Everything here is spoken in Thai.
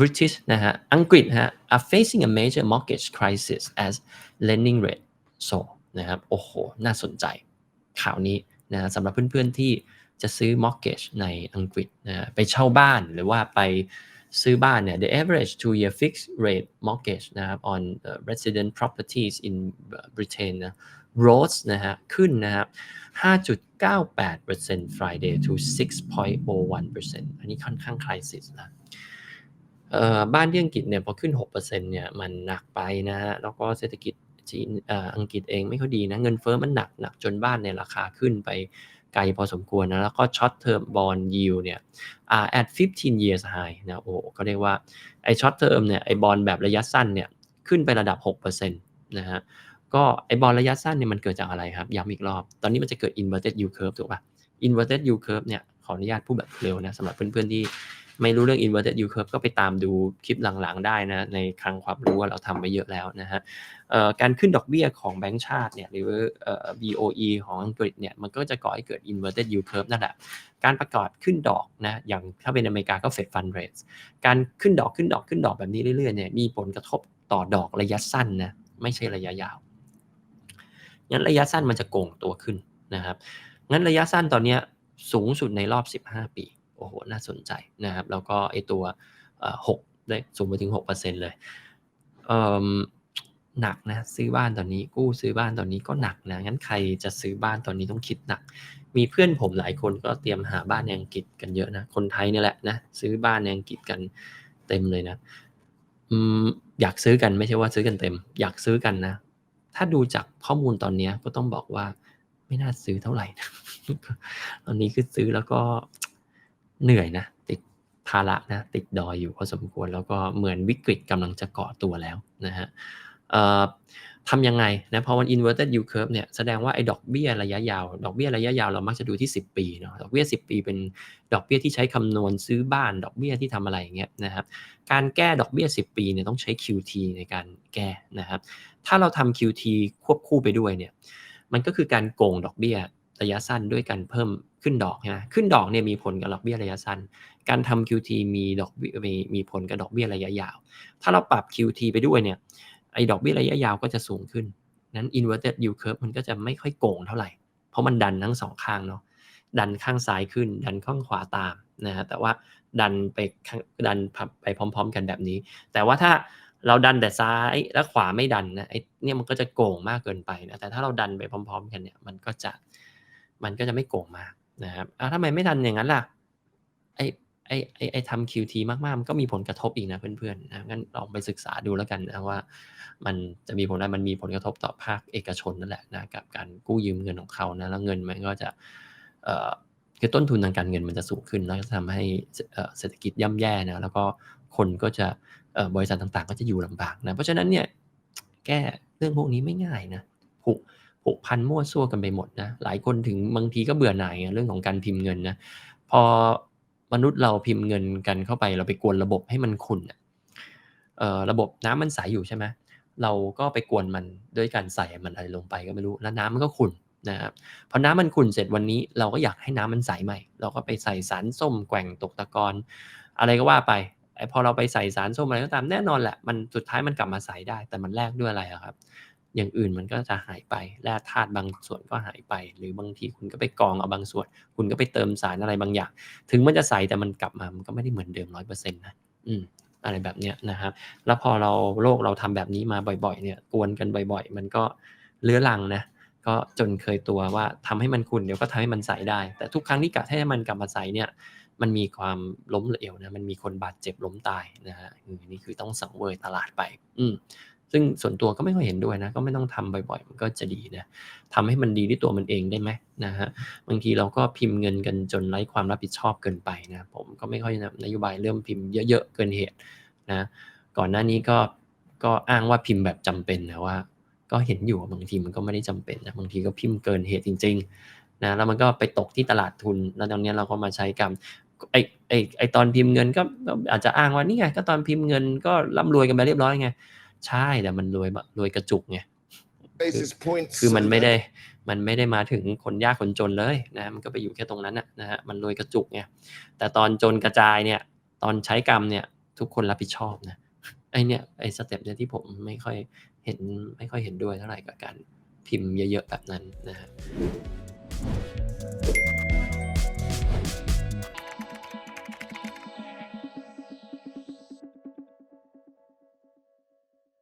British นะฮะอังกฤษฮะ are facing a major mortgage crisis as lending rate soar นะครับโอ้โห น่าสนใจข่าวนี้นะสำหรับเพื่อนๆที่จะซื้อ mortgage ในอังกฤษนะไปเช่าบ้านหรือว่าไปซื้อบ้านเนี่ย the average two year fixed rate mortgage นะครับ on resident properties in Britain นะ rose นะฮะขึ้นนะครับ5.98% Friday to 6.01%อันนี้ค่อนข้างคลายสิสนะ บ้านที่อังกฤษเนี่ยพอขึ้น 6%เนี่ยมันหนักไปนะฮะแล้วก็เศรษฐกิจจีนอังกฤษเองไม่ค่อยดีนะ เงินเฟ้อมันหนักหนักจนบ้านในราคาขึ้นไปไกลพอสมควรนะ แล้วก็ช็อตเทอมบอลยิวเนี่ย are at 15 years high นะโอ้ก็เรียกว่า ไอ้ช็อตเทอมเนี่ยไอ้บอลแบบระยะสั้นเนี่ยขึ้นไประดับ 6%นะฮะก็ไอ้บอลระยะสั้นเนี่ยมันเกิดจากอะไรครับ ย้ำอีกรอบ ตอนนี้มันจะเกิด inverted yield curve ถูกป่ะ inverted yield curve เนี่ยขออนุญาตพูดแบบเร็วนะสำหรับเพื่อนๆที่ ไม่รู้เรื่อง inverted yield curve ก็ไปตามดูคลิปหลังๆ ได้นะในคลังความรู้ว่าเราทำไปเยอะแล้วนะฮะการขึ้นดอกเบี้ยของแบงก์ชาติเนี่ยหรือ BOE ของอังกฤษเนี่ยมันก็จะก่อให้เกิด inverted yield curve นั่นแหละการประกาศขึ้นดอกนะอย่างถ้าเป็นอเมริกาก็ Fed Fund Rate การขึ้นดอกขึ้นดอกขึ้นดอกแบบนี้เรื่อยๆเนี่ยมีผลกระทบต่อดอกระยะสั้นนะไม่ใช่ระยะยาวงั้นระยะสั้นมันจะโก่งตัวขึ้นนะครับงั้นระยะสั้นตอนนี้สูงสุดในรอบ 15 ปี โอ้โห น่าสนใจนะครับ แล้วก็ไอตัวหกได้สูงไปถึง 6%เลยเหนักนะซื้อบ้านตอนนี้กู้ซื้อบ้านตอนนี้ก็หนักนะงั้นใครจะซื้อบ้านตอนนี้ต้องคิดหนัก มีเพื่อนผมหลายคนก็เตรียมหาบ้านในอังกฤษกันเยอะนะคนไทยนี่แหละนะซื้อบ้านในอังกฤษกันเต็มเลยนะอืมอยากซื้อกันไม่ใช่ว่าซื้อกันเต็ม อยากซื้อกันนะ ถ้าดูจากข้อมูลตอนนี้ก็ต้องบอกว่าไม่น่าซื้อเท่าไหร่นะตอนนี้คือซื้อแล้วก็ เหนื่อยนะ ติดภาระนะ ติดดอยอยู่พอสมควร แล้วก็เหมือนวิกฤตกำลังจะเกาะตัวแล้วนะฮะทำยังไงนะพอมัน inverted yield curve เนี่ยแสดงว่าไอ้ดอกเบี้ยระยะยาว ดอกเบี้ยระยะยาวเรามักจะดูที่ 10 ปีเนาะดอกเบี้ย 10 ปีเป็นดอกเบี้ยที่ใช้คำนวณซื้อบ้าน ดอกเบี้ยที่ทำอะไรอย่างเงี้ยนะครับการแก้ดอกเบี้ย 10 ปีเนี่ยต้องใช้ QT ในการแก้นะครับถ้าเราทำ QT ควบคู่ไปด้วยเนี่ยมันก็คือการโกงดอกเบี้ย ระยะสั้นด้วยการเพิ่มขึ้นดอกนะขึ้นดอกเนี่ยมีผลกับดอกเบี้ยระยะสั้น การทำ QT มีดอกมีมีผลกับดอกเบี้ยระยะยาว ถ้าเราปรับ QT ไปด้วยเนี่ยไอ้ดอกเบี้ยระยะยาวก็จะสูงขึ้น นั้น inverted yield curve มันก็จะไม่ค่อยโกงเท่าไหร่ เพราะมันดันทั้งสองข้างเนาะดันข้างซ้ายขึ้น ดันข้างขวาตามนะฮะแต่ว่าดันไปดันไปพร้อม ๆ กันแบบนี้ แต่ว่าถ้าเราดันแต่ซ้ายแล้วขวาไม่ดันนะไอ้เนี่ยมันก็จะโกงมากเกินไปนะแต่ถ้าเราดันไปพร้อม ๆ กันเนี่ยมันก็จะ มันก็จะไม่โกงมากนะครับอ้าวทำไมไม่ทันอย่างนั้นล่ะ ไอไอไอไอทำ QT มากๆ มันก็มีผลกระทบอีกนะเพื่อนๆนะงั้นลองไปศึกษาดูแล้วกันนะว่า มันจะมีผลอะไรมันมีผลกระทบต่อภาคเอกชนนั่นแหละนะกับการกู้ยืมเงินของเขานะแล้วเงินมันก็จะเอ่อคือต้นทุนทางการเงินมันจะสูงขึ้น แล้วจะทำให้เศรษฐกิจย่ำแย่นะแล้วก็คนก็จะบริษัทต่างๆ ก็จะอยู่ลำบากนะเพราะฉะนั้นเนี่ยแก้เรื่องพวกนี้ไม่ง่ายนะผูก ผูกพันมั่วซั่วกันไปหมดนะหลายคนถึงบางทีก็เบื่อหน่ายเรื่องของการพิมพ์เงินนะพอมนุษย์เราพิมพ์เงินกันเข้าไป เราไปกวนระบบให้มันขุ่นระบบน้ำมันใสยอยู่ใช่ไหมเราก็ไปกวนมันด้วยการใส่มันอะไรลงไปก็ไม่รู้แล้วน้ำมันก็ขุ่นนะครับพอน้ำมันขุ่นเสร็จวันนี้เราก็อยากให้น้ำมันใสใหม่ เราก็ไปใส่สารส้มแกว่งตกตะกอนอะไรก็ว่าไปไอพอเราไปใส่สารส้มอะไรก็ตามแน่นอนแหละมันสุดท้ายมันกลับมาใสได้แต่มันแลกด้วยอะไรครับ อย่างอื่นมันก็จะหายไปแร่ธาตุบางส่วนก็หายไป หรือบางทีคุณก็ไปกองเอาบางส่วน คุณก็ไปเติมสารอะไรบางอย่าง ถึงมันจะใสแต่มันกลับมามันก็ไม่ได้เหมือนเดิมร้อยเปอร์เซ็นต์นะอืมอะไรแบบเนี้ยนะครับ แล้วพอเราโลกเราทำแบบนี้มาบ่อยๆ เนี่ยกวนกันบ่อย ๆ มันก็เลื้อรังนะก็จนเคยตัวว่าทำให้มันคุณเดี๋ยวก็ทำให้มันใสได้ แต่ทุกครั้งที่กะให้มันกลับมาใสเนี่ยมันมีความล้มเหลวนะมันมีคนบาดเจ็บล้มตายนะฮะนี่คือต้องสังเวยตลาดไป อืม ซึ่งส่วนตัวก็ไม่ค่อยเห็นด้วยนะ ก็ไม่ต้องทำบ่อยๆ มันก็จะดีนะทำให้มันดีด้วยตัวมันเองได้ไหมนะฮะ บางทีเราก็พิมพ์เงินกันจนไร้ความรับผิดชอบเกินไปนะ ผมก็ไม่ค่อยนโยบายเริ่มพิมพ์เยอะๆเกินเหตุนะ ก่อนหน้านี้ก็ก็อ้างว่าพิมพ์แบบจำเป็นนะว่า ก็เห็นอยู่บางทีมันก็ไม่ได้จำเป็นนะ บางทีก็พิมพ์เกินเหตุจริง ๆนะ แล้วมันก็ไปตกที่ตลาดทุน แล้วตอนนี้เราก็มาใช้กรรมไอไอไอตอนพิมพ์เงินก็อาจจะอ้างว่านี่ไง ก็ตอนพิมพ์เงินก็ร่ำรวยกันไปเรียบร้อยไง ใช่แต่มันรวยแบบรวยกระจุกไงคือมันไม่ได้มันไม่ได้มาถึงคนยากคนจนเลยนะมันก็ไปอยู่แค่ตรงนั้นนะฮะมันรวยกระจุกไงแต่ตอนจนกระจายเนี่ย ตอนใช้กรรมเนี่ย ทุกคนรับผิดชอบนะไอเนี่ยไอสเต็ปเนี่ยที่ผมไม่ค่อยเห็นไม่ค่อยเห็นด้วยเท่าไหร่กับการพิมพ์เยอะๆแบบนั้นนะฮะ